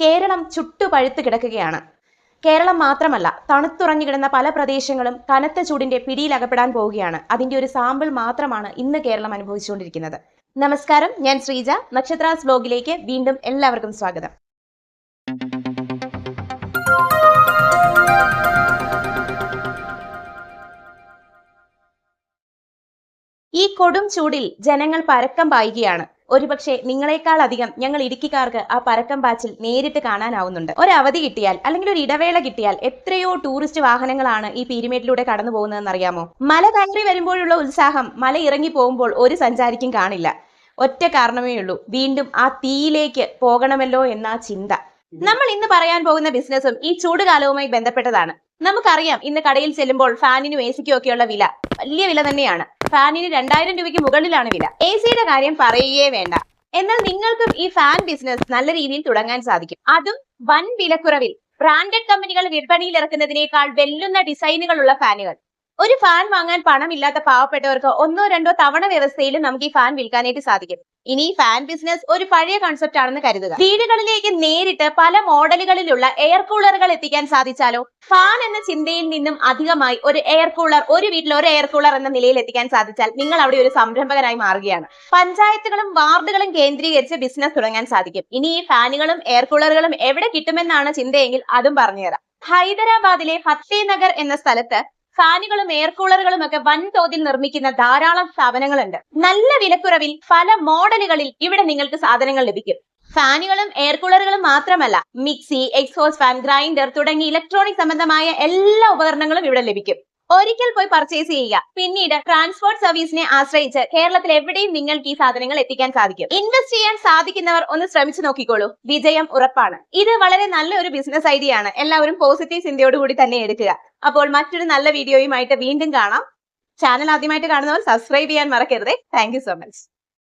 കേരളം ചുട്ടുപഴുത്ത് കിടക്കുകയാണ്. കേരളം മാത്രമല്ല തണുത്തുറഞ്ഞു കിടന്ന പല പ്രദേശങ്ങളും കനത്ത ചൂടിന്റെ പിടിയിലകപ്പെടാൻ പോവുകയാണ്. അതിന്റെ ഒരു സാമ്പിൾ മാത്രമാണ് ഇന്ന് കേരളം അനുഭവിച്ചുകൊണ്ടിരിക്കുന്നത്. നമസ്കാരം ഞാൻ ശ്രീജ. നക്ഷത്രാസ് ബ്ലോഗിലേക്ക് വീണ്ടും എല്ലാവർക്കും സ്വാഗതം. ഈ കൊടും ചൂടിൽ ജനങ്ങൾ പരക്കം പായുകയാണ്. ഒരുപക്ഷെ നിങ്ങളെക്കാൾ അധികം ഞങ്ങൾ ഇടുക്കിക്കാർക്ക് ആ പരക്കം പാച്ചിൽ നേരിട്ട് കാണാനാവുന്നുണ്ട്. ഒരു അവധി കിട്ടിയാൽ അല്ലെങ്കിൽ ഒരു ഇടവേള കിട്ടിയാൽ എത്രയോ ടൂറിസ്റ്റ് വാഹനങ്ങളാണ് ഈ പീരിമേട്ടിലൂടെ കടന്നു പോകുന്നതെന്ന് അറിയാമോ മല കയറി വരുമ്പോഴുള്ള ഉത്സാഹം മല ഇറങ്ങി പോകുമ്പോൾ ഒരു സഞ്ചാരിക്കും കാണില്ല. ഒറ്റ കാരണമേ ഉള്ളൂ. വീണ്ടും ആ തീയിലേക്ക് പോകണമല്ലോ എന്ന ചിന്ത. നമ്മൾ ഇന്ന് പറയാൻ പോകുന്ന ബിസിനസ്സും ഈ ചൂടുകാലവുമായി ബന്ധപ്പെട്ടതാണ്. നമുക്കറിയാം ഇന്ന് കടയിൽ ചെല്ലുമ്പോൾ ഫാനിനും എ സിക്കും ഒക്കെയുള്ള വില വലിയ വില തന്നെയാണ്. ഫാനിന് രണ്ടായിരം രൂപയ്ക്ക് മുകളിലാണ് വില. എ സിയുടെ കാര്യം പറയുകയേ വേണ്ട. എന്നാൽ നിങ്ങൾക്കും ഈ ഫാൻ ബിസിനസ് നല്ല രീതിയിൽ തുടങ്ങാൻ സാധിക്കും. അതും വൻ വിലക്കുറവിൽ. ബ്രാൻഡഡ് കമ്പനികൾ വിപണിയിൽ ഇറക്കുന്നതിനേക്കാൾ വെല്ലുന്ന ഡിസൈനുകളുള്ള ഫാനുകൾ. ഒരു ഫാൻ വാങ്ങാൻ പണമില്ലാത്ത പാവപ്പെട്ടവർക്ക് ഒന്നോ രണ്ടോ തവണ വ്യവസ്ഥയിൽ നമുക്ക് ഈ ഫാൻ വിൽക്കാനായിട്ട് സാധിക്കും. ഇനി ഫാൻ ബിസിനസ് ഒരു പഴയ കൺസെപ്റ്റ് ആണെന്ന് കരുതുക. വീടുകളിലേക്ക് നേരിട്ട് പല മോഡലുകളിലുള്ള എയർ കൂളറുകൾ എത്തിക്കാൻ സാധിച്ചാലോ? ഫാൻ എന്ന ചിന്തയിൽ നിന്നും അധികമായി ഒരു എയർ കൂളർ ഒരു വീട്ടിൽ ഒരു എയർ കൂളർ എന്ന നിലയിൽ എത്തിക്കാൻ സാധിച്ചാൽ നിങ്ങൾ അവിടെ ഒരു സംരംഭകരായി മാറുകയാണ്. പഞ്ചായത്തുകളും വാർഡുകളും കേന്ദ്രീകരിച്ച് ബിസിനസ് തുടങ്ങാൻ സാധിക്കും. ഇനി ഈ ഫാനുകളും എയർ കൂളറുകളും എവിടെ കിട്ടുമെന്നാണ് ചിന്തയെങ്കിൽ അതും പറഞ്ഞുതരാം. ഹൈദരാബാദിലെ ഫത്തേ നഗർ എന്ന സ്ഥലത്ത് ഫാനുകളും എയർ കൂളറുകളും ഒക്കെ വൻതോതിൽ നിർമ്മിക്കുന്ന ധാരാളം സ്ഥാപനങ്ങളുണ്ട്. നല്ല വിലക്കുറവിൽ പല മോഡലുകളിൽ ഇവിടെ നിങ്ങൾക്ക് സാധനങ്ങൾ ലഭിക്കും. ഫാനുകളും എയർ കൂളറുകളും മാത്രമല്ല മിക്സി എക്സോസ് ഫാൻ ഗ്രൈൻഡർ തുടങ്ങി ഇലക്ട്രോണിക് സംബന്ധമായ എല്ലാ ഉപകരണങ്ങളും ഇവിടെ ലഭിക്കും. ഒരിക്കൽ പോയി പർച്ചേസ് ചെയ്യുക. പിന്നീട് ട്രാൻസ്പോർട്ട് സർവീസിനെ ആശ്രയിച്ച് കേരളത്തിൽ എവിടെയും നിങ്ങൾക്ക് ഈ സാധനങ്ങൾ എത്തിക്കാൻ സാധിക്കും. ഇൻവെസ്റ്റ് ചെയ്യാൻ സാധിക്കുന്നവർ ഒന്ന് ശ്രമിച്ചു നോക്കിക്കോളൂ. വിജയം ഉറപ്പാണ്. ഇത് വളരെ നല്ലൊരു ബിസിനസ് ഐഡിയ ആണ്. എല്ലാവരും പോസിറ്റീവ് ചിന്തയോടുകൂടി തന്നെ എടുക്കുക. അപ്പോൾ മറ്റൊരു നല്ല വീഡിയോയുമായിട്ട് വീണ്ടും കാണാം. ചാനൽ ആദ്യമായിട്ട് കാണുന്നവർ സബ്സ്ക്രൈബ് ചെയ്യാൻ മറക്കരുതേ. Thank so much